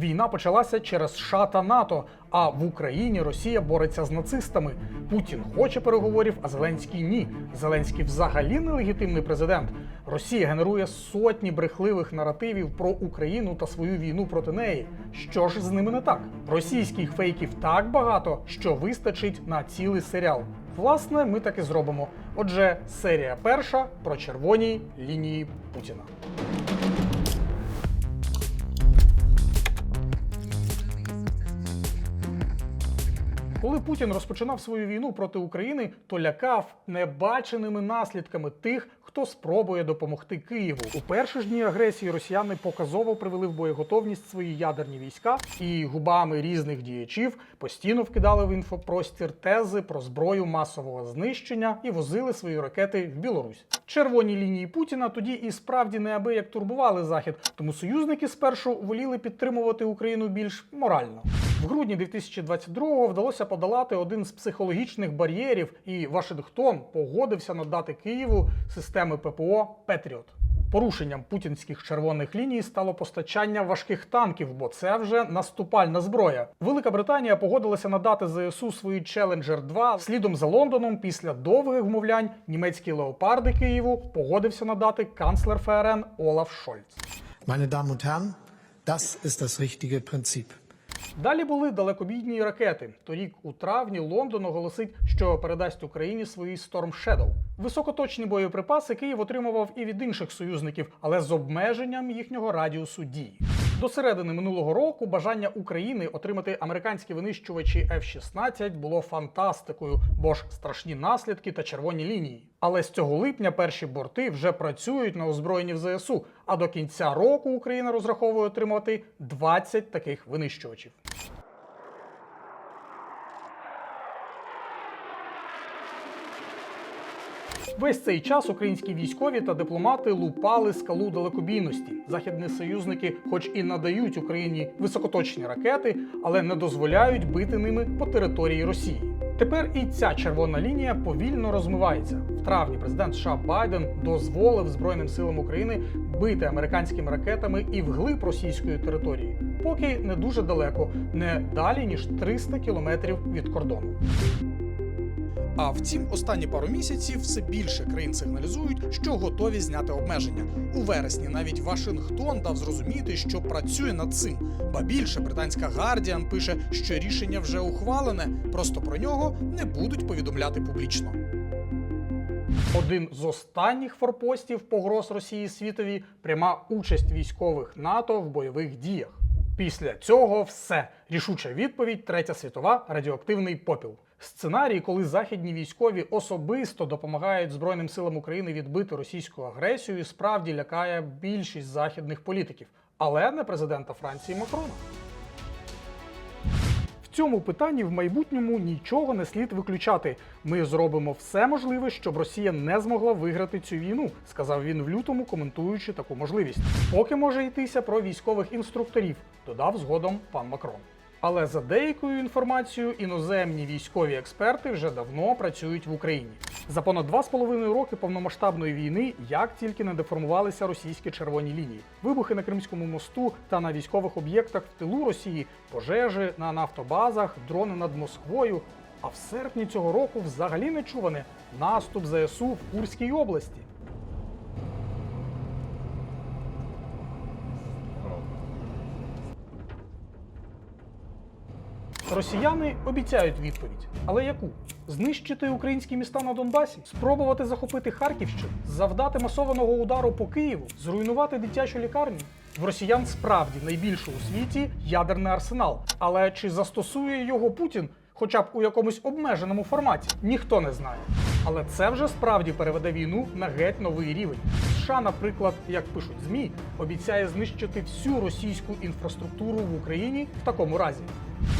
Війна почалася через США та НАТО. А в Україні Росія бореться з нацистами. Путін хоче переговорів, а Зеленський ні. Зеленський взагалі нелегітимний президент. Росія генерує сотні брехливих наративів про Україну та свою війну проти неї. Що ж з ними не так? Російських фейків так багато, що вистачить на цілий серіал. Власне, ми так і зробимо. Отже, серія перша про червоні лінії Путіна. Коли Путін розпочинав свою війну проти України, то лякав небаченими наслідками тих, хто спробує допомогти Києву. У перші ж дні агресії росіяни показово привели в боєготовність свої ядерні війська і губами різних діячів постійно вкидали в інфопростір тези про зброю масового знищення і возили свої ракети в Білорусь. Червоні лінії Путіна тоді і справді неабияк турбували захід, тому союзники спершу воліли підтримувати Україну більш морально. В грудні 2022-го вдалося подолати один з психологічних бар'єрів, і Вашингтон погодився надати Києву системи ППО Петріот. Порушенням путінських червоних ліній стало постачання важких танків, бо це вже наступальна зброя. Велика Британія погодилася надати ЗСУ свої Challenger 2 слідом за Лондоном. Після довгих вмовлянь німецькі леопарди Києву погодився надати канцлер ФРН Олаф Шольц. Meine Damen und Herren, das ist das richtige Prinzip. Далі були далекобійні ракети. Торік у травні Лондон оголосить, що передасть Україні свої Storm Shadow. Високоточні боєприпаси Київ отримував і від інших союзників, але з обмеженням їхнього радіусу дії. До середини минулого року бажання України отримати американські винищувачі F-16 було фантастикою, бо ж страшні наслідки та червоні лінії. Але з цього липня перші борти вже працюють на озброєнні в ЗСУ. А до кінця року Україна розраховує отримати 20 таких винищувачів. Весь цей час українські військові та дипломати лупали скалу далекобійності. Західні союзники, хоч і надають Україні високоточні ракети, але не дозволяють бити ними по території Росії. Тепер і ця червона лінія повільно розмивається. В травні президент США Байден дозволив Збройним силам України бити американськими ракетами і вглиб російської території, поки не дуже далеко, не далі ніж 300 кілометрів від кордону. А втім, останні пару місяців все більше країн сигналізують, що готові зняти обмеження. У вересні навіть Вашингтон дав зрозуміти, що працює над цим. Ба більше британська Гардіан пише, що рішення вже ухвалене, просто про нього не будуть повідомляти публічно. Один з останніх форпостів погроз Росії світові пряма участь військових НАТО в бойових діях. Після цього все рішуча відповідь Третя світова радіоактивний попіл. Сценарій, коли західні військові особисто допомагають Збройним силам України відбити російську агресію, справді лякає більшість західних політиків, але не президента Франції Макрона. Цьому питанні в майбутньому нічого не слід виключати. Ми зробимо все можливе, щоб Росія не змогла виграти цю війну, сказав він в лютому, коментуючи таку можливість. Поки може йтися про військових інструкторів, додав згодом пан Макрон. Але за деякою інформацією, іноземні військові експерти вже давно працюють в Україні. За понад два з половиною роки повномасштабної війни як тільки не деформувалися російські червоні лінії, вибухи на Кримському мосту та на військових об'єктах в тилу Росії, пожежі на нафтобазах, дрони над Москвою. А в серпні цього року взагалі не чуване наступ ЗСУ в Курській області. Росіяни обіцяють відповідь. Але яку? Знищити українські міста на Донбасі, спробувати захопити Харківщину, завдати масованого удару по Києву, зруйнувати дитячу лікарню. В росіян справді найбільший у світі ядерний арсенал. Але чи застосує його Путін хоча б у якомусь обмеженому форматі, ніхто не знає. Але це вже справді переведе війну на геть новий рівень. США, наприклад, як пишуть ЗМІ, обіцяє знищити всю російську інфраструктуру в Україні в такому разі.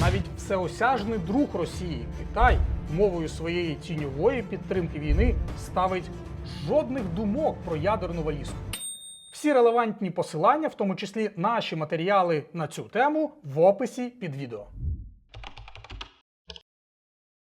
Навіть всеосяжний друг Росії Китай мовою своєї тіньової підтримки війни ставить жодних думок про ядерну валізку. Всі релевантні посилання, в тому числі наші матеріали на цю тему, в описі під відео.